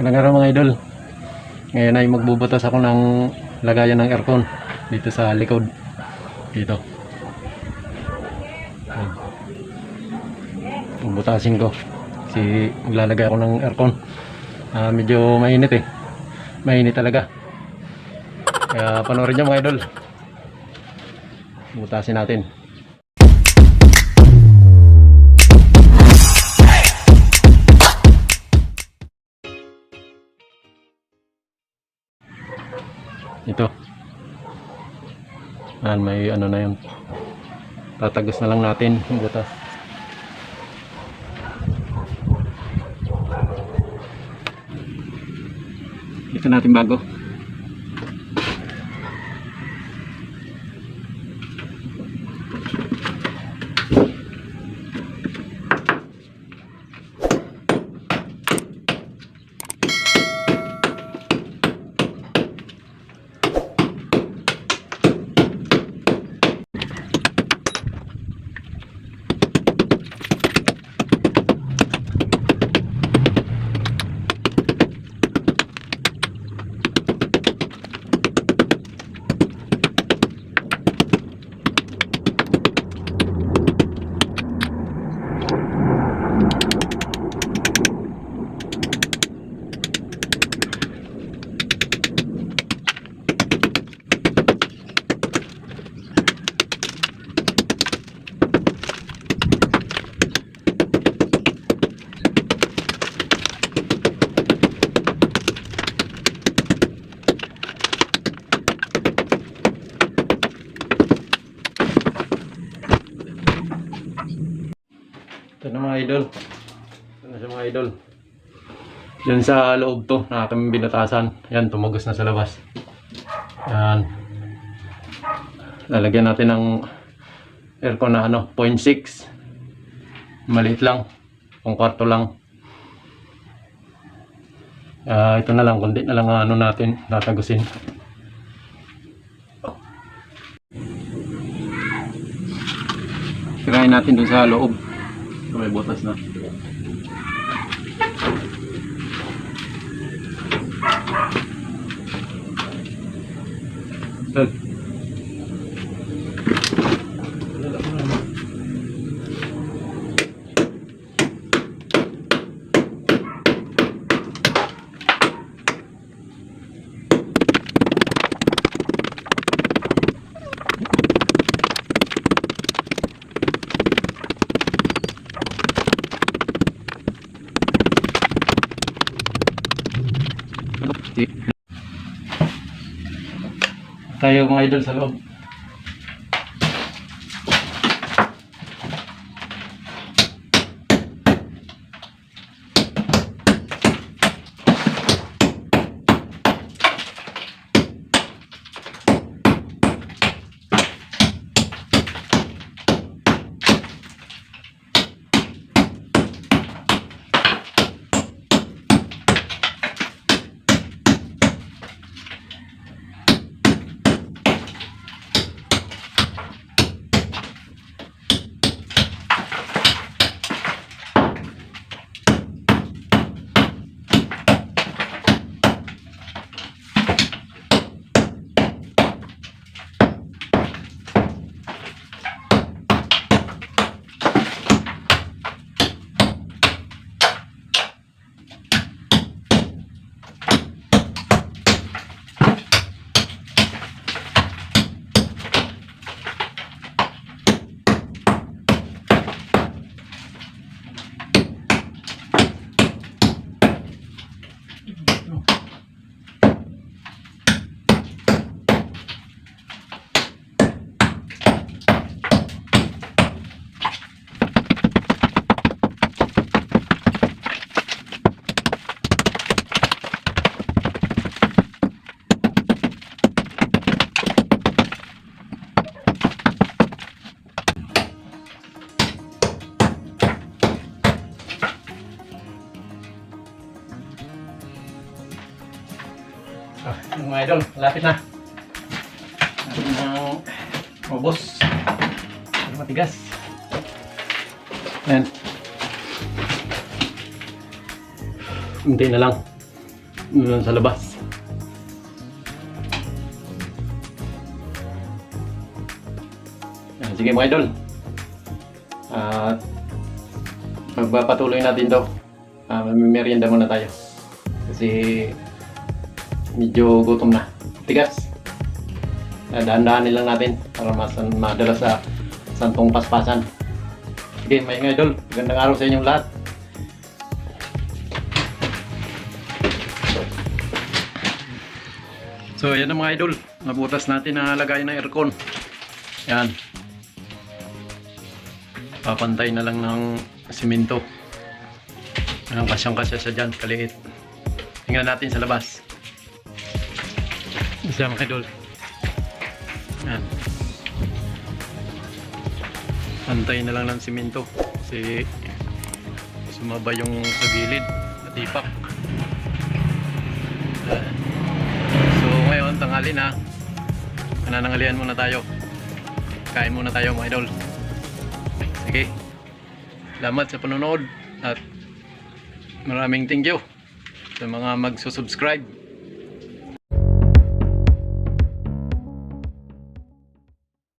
Magandang araw mga idol. Ngayon ay magbubutas ako ng lagayan ng aircon dito sa likod. Dito. Bubutasin ko. Kasi maglalagay ako ng aircon. Ah, medyo mainit eh. Mainit talaga. Kaya panoorin nyo mga idol. Butasin natin. Ito. Ayan, may ano na yun. Tatagos na lang natin yung butas. Ito natin bago. Idol. Ito na siya mga idol. Diyan sa loob to na aking binatasan. Yan, tumagos na sa labas. Yan. Lalagyan natin ng aircon na ano, 0.6. Maliit lang. Pang kwarto lang. Ah, ito na lang, kundi na lang ang ano natin, tatagusin. Sirahin natin dun sa loob. So, may butas na. Tag. Tayo mga idol sa loob. Ah, yung mga idol, lapit na. Lapit na mabos. Matigas. Ayan. Hindi na lang. doon sa labas. Yan, sige mga idol. At magpapatuloy natin to. Uh, merienda muna tayo. Kasi medyo gutom na. Tigas. Uh, dahan-dahanin lang natin para mas madala sa santong paspasan. Sige mga idol, magandang araw sa inyong lahat. So yan ang mga idol, nabutas natin na lagay ng aircon. Yan. Papantay na lang ng simento. Yan, kasyang kasya siya dyan, kaliit. Tingnan natin sa labas. Isa mga idol. Yan. Pantay na lang ng simento. Kasi sumaba yung sa gilid, natipak. So ngayon, tanghali na. Nanangalian muna tayo. Kain muna tayo mga idol. Sige. Salamat sa panonood at maraming thank you sa mga magsusubscribe